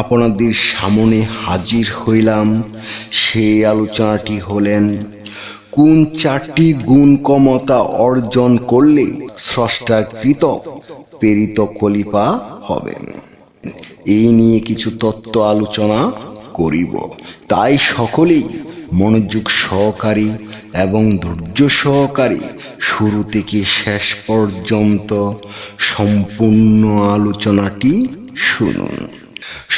আপনাদের সামনে হাজির হইলাম। সেই আলোচনাটি হলেন, কোন চারটি গুণ ক্ষমতা অর্জন করলে স্রষ্টার কৃতক প্রেরিত কলিপা হবেন? এই নিয়ে কিছু তত্ত্ব আলোচনা করিব। তাই সকলেই মনোযোগ সহকারী এবং ধৈর্য সহকারী শুরু থেকে শেষ পর্যন্ত সম্পূর্ণ আলোচনাটি শুনুন।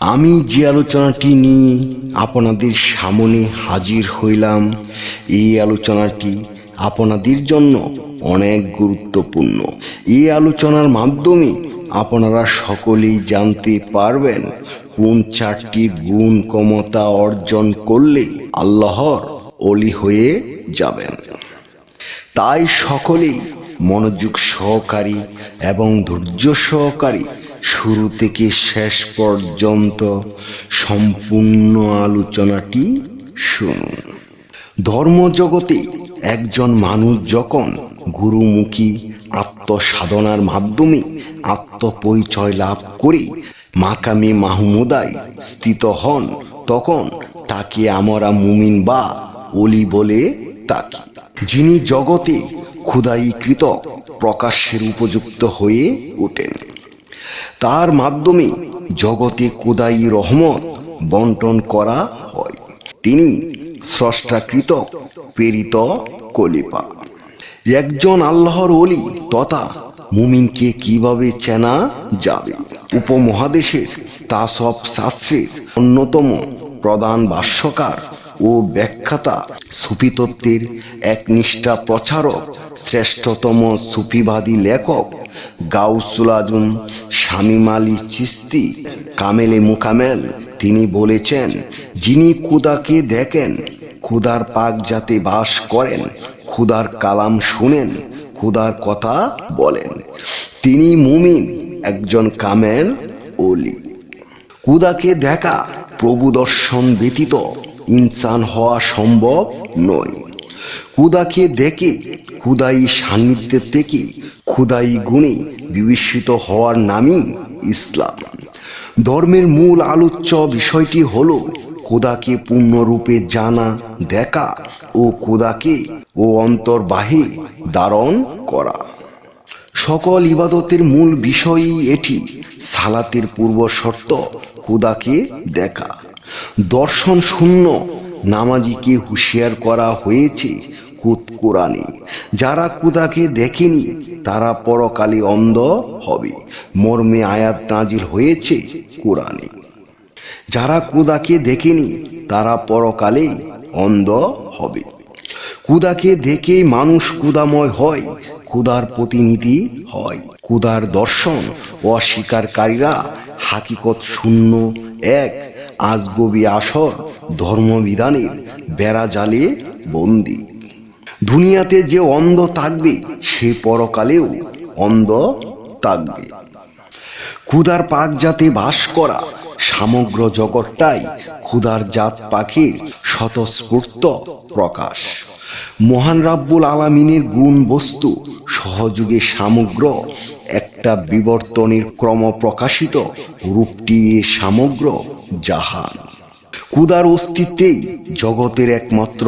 আমি যে আলোচনাটি নিয়ে আপনাদের সামনে হাজির হইলাম, এই আলোচনাটি আপনাদের জন্য অনেক গুরুত্বপূর্ণ। এই আলোচনার মাধ্যমে আপনারা সকলেই জানতে পারবেন কোন চারটি গুণ ক্ষমতা অর্জন করলে আল্লাহর অলি হয়ে যাবেন। তাই সকলেই মনোযোগ সহকারী এবং ধৈর্য সহকারী শুরু থেকে শেষ পর্যন্ত সম্পূর্ণ আলোচনাটি শুনুন। ধর্মজগতে একজন মানুষ যখন গুরুমুখী আত্মসাধনার মাধ্যমে আত্মপরিচয় লাভ করে মাকামি মাহমুদায় স্থিত হন, তখন তাকে আমরা মুমিন বা অলি বলে তাকি যিনি জগতে ক্ষুদায়ীকৃত প্রকাশের উপযুক্ত হয়ে ওঠেন। তার মাধ্যমে জগতে কোদাই রহমত বন্টন করা হয়। তিনি স্রষ্টাকৃত প্রেরিত কলিপা। একজন আল্লাহর অলি তথা মুমিনকে কীভাবে চেনা যাবে? উপমহাদেশের তা সব শাস্ত্রের অন্যতম প্রধান ভাষ্যকার ও ব্যাখ্যাতা সুফিতত্ত্বের একনিষ্ঠা প্রচারক, শ্রেষ্ঠতম সুফিবাদী লেখক গাউসুল আজম শামীম আলী চিস্তি, কামেলে মুকামেল, তিনি বলেছেন, যিনি কুদাকে দেখেন ক্ষুদার পাক যাতে বাস করেন ক্ষুদার কালাম শুনেন ক্ষুদার কথা বলেন। তিনি মুমিন, একজন কামেল ওলি কুদাকে দেখা প্রভু দর্শন ব্যতীত ইনসান হওয়া সম্ভব নয়। কুদাকে দেখে ক্ষুদাই সান্নিধ্যের থেকে ক্ষুদাই গুণে বিভীষিত হওয়ার নামই ইসলাম। ধর্মের মূল আলোচ্য বিষয়টি হল খোদাকে পূর্ণরূপে জানা, দেখা ও খোদাকে ও অন্তর্বাহে ধারণ করা। সকল ইবাদতের মূল বিষয়ই এটি, সালাতের পূর্ব শর্ত খোদাকে দেখা। দর্শন শূন্য, নামাজিকে হুঁশিয়ার করা হয়েছে কুত কোরআনে। যারা কুদাকে দেখেনি তারা পরকালে অন্ধ হবে। মর্মে আয়াত নাজিল হয়েছে কোরআনে। যারা কুদাকে দেখেনি, তারা পরকালে অন্ধ হবে। কুদাকে দেখেই মানুষ কুদাময় হয়, কুদার প্রতিনিধি হয়। কুদার দর্শন অস্বীকারীরা হাকিকত শূন্য, এক, আজগবি আসর ধর্মবিধানের বেড়া জালে বন্দি। দুনিয়াতে যে অন্ধ থাকবে, সে পরকালেও অন্ধ থাকবে। ক্ষুধার পাক জাতে বাস করা, সমগ্র জগৎটাই ক্ষুধার জাত পাখির স্বতঃস্ফূর্ত প্রকাশ। মহান রাব্বুল আলামিনের গুণ বস্তু, সহযোগে সমগ্র একটা বিবর্তনের ক্রম প্রকাশিত রূপটি সমগ্র জাহান। ক্ষুধার অস্তিত্বেই জগতের একমাত্র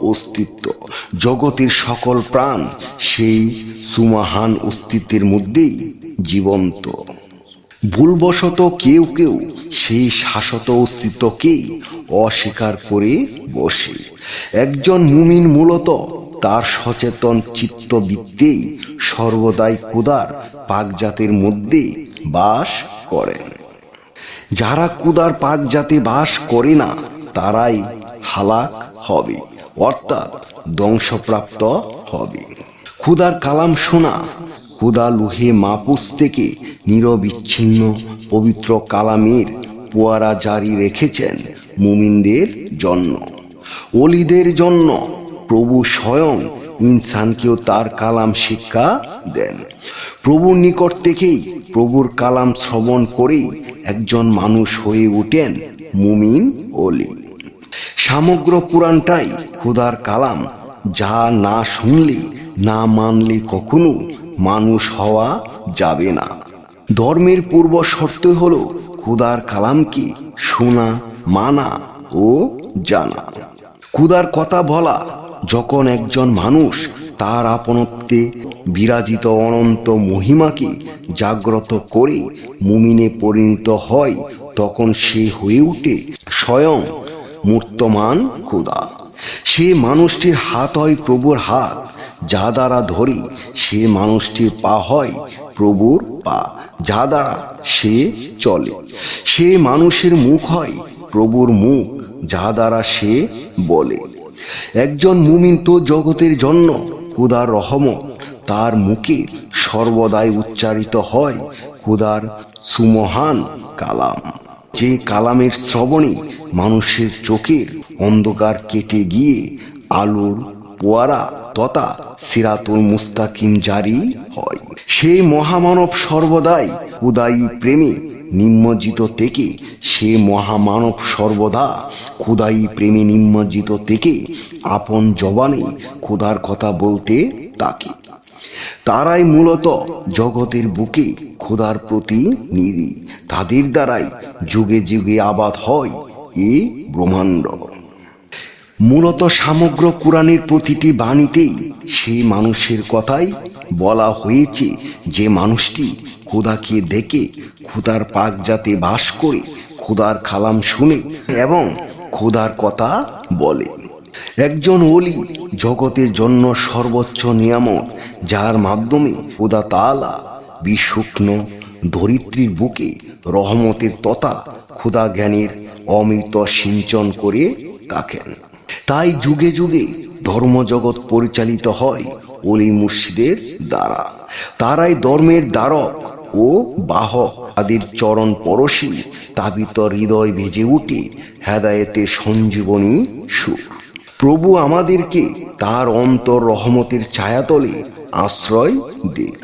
অস্তিত্ব। জগতের সকল প্রাণ সেই সুমাহান অস্তিত্বের মধ্যেই জীবন্ত। ভুলবশত কেউ কেউ সেই শাশ্বত অস্তিত্বকেই অস্বীকার করে বসে। একজন মুমিন মূলত তার সচেতন চিত্তবৃত্তেই সর্বদাই কুদার পাকজাতের মধ্যে বাস করেন। যারা কুদার পাক জাতি বাস করে না, তারাই হালাক হবে। অর্থাৎ ধ্বংসপ্রাপ্ত হবে। ক্ষুদার কালাম শোনা ক্ষুদা লুহে মাপুস থেকে নিরবিচ্ছিন্ন পবিত্র কালামের পোয়ারা জারি রেখেছেন মুমিনদের জন্য। অলিদের জন্য প্রভু স্বয়ং ইনসানকেও তার কালাম শিক্ষা দেন। প্রভুর নিকট থেকেই প্রভুর কালাম শ্রবণ করেই একজন মানুষ হয়ে ওঠেন মুমিন অলি। সমগ্র কোরআনটাই খুদার কালাম। যা না শুনলে, না মানলে কখনো মানুষ হওয়া যাবে না। ধর্মের পূর্ব শর্ত হল খুদার কালামকে শোনা, মানা ও জানা। খুদার কথা বলা, যখন একজন মানুষ তার আপনত্বে বিরাজিত অনন্ত মহিমাকে জাগ্রত করে মুমিনে পরিণত হয়, তখন সে হয়ে উঠে স্বয়ং মূর্তমান খুদা সে মানুষটির হাত হয় প্রভুর হাত, যা দ্বারা ধরি সে মানুষটির পা হয় প্রভুর পা, যা দ্বারা সে চলে। সে মানুষের মুখ হয় প্রভুর মুখ, যা দ্বারা সে বলে। একজন মুমিন তো জগতের জন্য খুদার রহমত, তার মুখে সর্বদাই উচ্চারিত হয় খুদার সুমহান কালাম। যে কালামের শ্রবণে মানুষের চোখের অন্ধকার কেটে গিয়ে আলোর পোয়ারা তথা সিরাতুল মুস্তাকিম জারি হয়। সেই মহামানব সর্বদাই উদায়ী প্রেমে নিম্নজিত থেকে সে মহামানব সর্বদা ক্ষুদায়ী প্রেমে নিম্নজিত থেকে আপন জবানে ক্ষুধার কথা বলতে তাকে। তারাই মূলত জগতের বুকে খোদার প্রতি নিধি তাদের দ্বারাই যুগে যুগে আবাদ হয় এ ব্রহ্মাণ্ড। মূলত সমগ্র কোরআনের প্রতিটি বাণীতেই সেই মানুষের কথাই বলা হয়েছে যে মানুষটি খোদাকে দেখে খোদার পাক জাতে বাস করে খোদার খালাম শুনে এবং খোদার কথা বলে। একজন ওলি জগতের জন্য সর্বোচ্চ নিয়ামত, যার মাধ্যমে খোদা তালা বিশুষ্ণ ধরিত্রীর বুকে রহমতের তথা ক্ষুদা জ্ঞানের অমৃত সিঞ্চন করে থাকেন। তাই যুগে যুগে ধর্মজগৎ পরিচালিত হয় অলি মুর্শিদের দ্বারা। তারাই ধর্মের দ্বারক ও বাহক। তাদের চরণ পরশী তাবিত হৃদয় ভেজে উঠে হেদায়েতে সঞ্জীবনী সুর। প্রভু আমাদেরকে তার অন্তর রহমতের ছায়াতলে আশ্রয় দিক।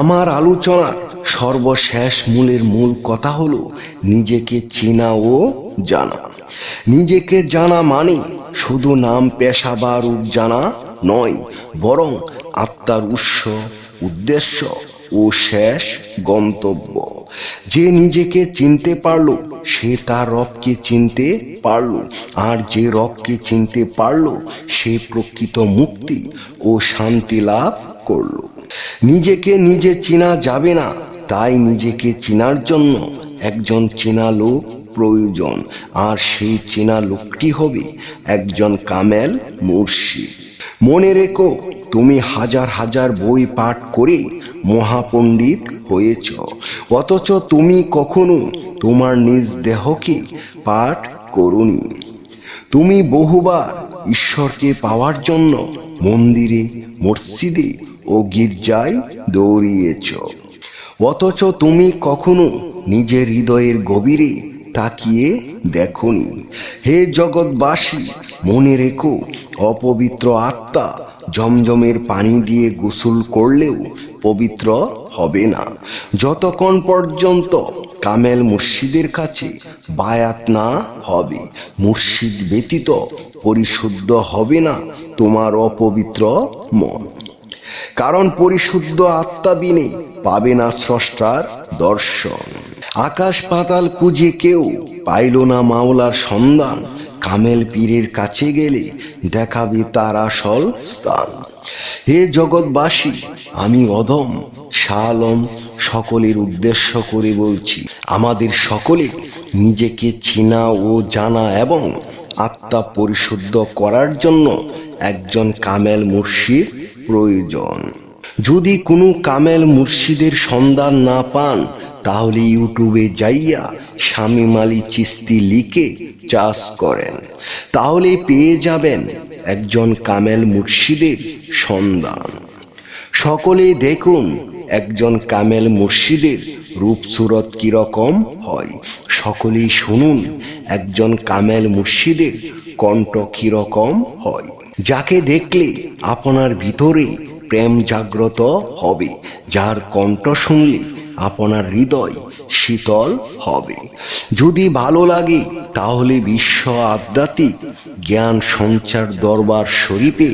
আমার আলোচনার সর্বশেষ মূলের মূল কথা হলো নিজেকে চেনা ও জানা। নিজেকে জানা মানে শুধু নাম, পেশা বা রূপ জানা নয়, বরং আত্মার উৎস, উদ্দেশ্য ও শেষ গন্তব্য। যে নিজেকে চিনতে পারল, সে তার রবকে চিনতে পারল, আর যে রবকে চিনতে পারল, সে প্রকৃত মুক্তি ও শান্তি লাভ করল। নিজেকে নিজে চেনা যাবে না তাই নিজেকে চেনার জন্য একজন চেনা লোক প্রয়োজন। আর সেই চেনা লোকটি হবে একজন কামেল মুর্শিদ মনে রেখো, তুমি হাজার হাজার বই পাঠ করে মহাপণ্ডিত হয়েছ। অথচ তুমি কখনো তোমার নিজ দেহকে পাঠ করুনি। তুমি বহুবার ঈশ্বরকে পাওয়ার জন্য মন্দিরে, মসজিদে ও গির্জায় দৌড়িয়েছ। অথচ তুমি কখনো নিজের হৃদয়ের গভীরে তাকিয়ে দেখনি। হে জগৎবাসী, মনে রেখো, অপবিত্র আত্মা জমজমের পানি দিয়ে গোসল করলেও পবিত্র হবে না। যতক্ষণ পর্যন্ত কামেল মুর্শিদের কাছে বায়াত না হবে, মুর্শিদ ব্যতীত পরিশুদ্ধ হবে না তোমার অপবিত্র মন। কারণ পরিশুদ্ধ আত্মা বিনে পাবে না স্রষ্টার দর্শন। আকাশ পাতাল খুঁজে কেউ পাইল না মাওলার সন্ধান। কামেল পীরের কাছে গেলে দেখাবে তার আসল স্থান। হে জগৎবাসী, আমি অদম শালম, সকলের উদ্দেশ্য করে বলছি, আমাদের সকলে নিজেকে চিনা ও জানা এবং আত্মা পরিশুদ্ধ করার জন্য একজন কামেল মুর্শিদ প্রয়োজন। যদি কোনো কামেল মুর্শিদের সন্ধান না পান, তাহলে ইউটিউবে যাইয়া শামীম আলী চিস্তি লিখে চাষ করেন। তাহলে পেয়ে যাবেন একজন কামেল মুর্শিদের সন্ধান। সকলে দেখুন একজন কামেল মুর্শিদের রূপ সুরত কীরকম হয়। সকলেই শুনুন একজন কামেল মুর্শিদের কণ্ঠ কীরকম হয়। যাকে দেখলে আপনার ভিতরে প্রেম জাগ্রত হবে, যার কণ্ঠ শুনলে আপনার হৃদয় শীতল হবে। যদি ভালো লাগে, তাহলে বিশ্ব আধ্যাত্মিক জ্ঞান সঞ্চার দরবার শরীফে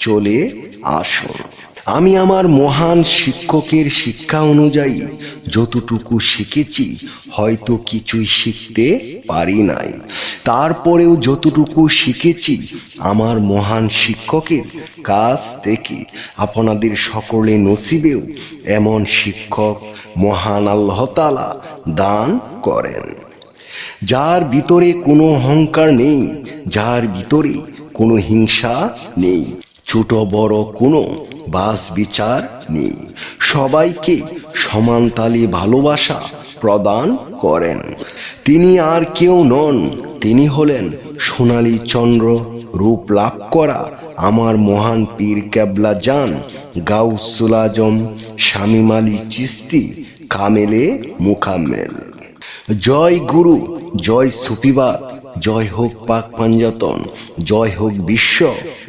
চলে আসুন। আমি আমার মহান শিক্ষকের শিক্ষা অনুযায়ী যতটুকু শিখেছি, হয়তো কিছুই শিখতে পারি নাই। তারপরেও যতটুকু শিখেছি, আমার মহান শিক্ষকের কাছ থেকে, আপনাদের সকলে নসিবেও এমন শিক্ষক মহান আল্লাহতালা দান করেন। যার ভিতরে কোনো অহংকার নেই, যার ভিতরে কোনো হিংসা নেই। ছোট বড় কোনো বাস বিচার নেই। সবাইকে সমান তালে ভালোবাসা প্রদান করেন। তিনি আর কেউ নন, তিনি হলেন সোনালী চন্দ্র রূপ লাভ করা আমার মহান পীর কেবলা যান গাউসুল আজম, শামিম আলী চিস্তি, কামেলে মুকাম্মেল। জয় গুরু, জয় সুফিবাদ, জয় হোক পাক পাঞ্জাতন, জয় হোক বিশ্ব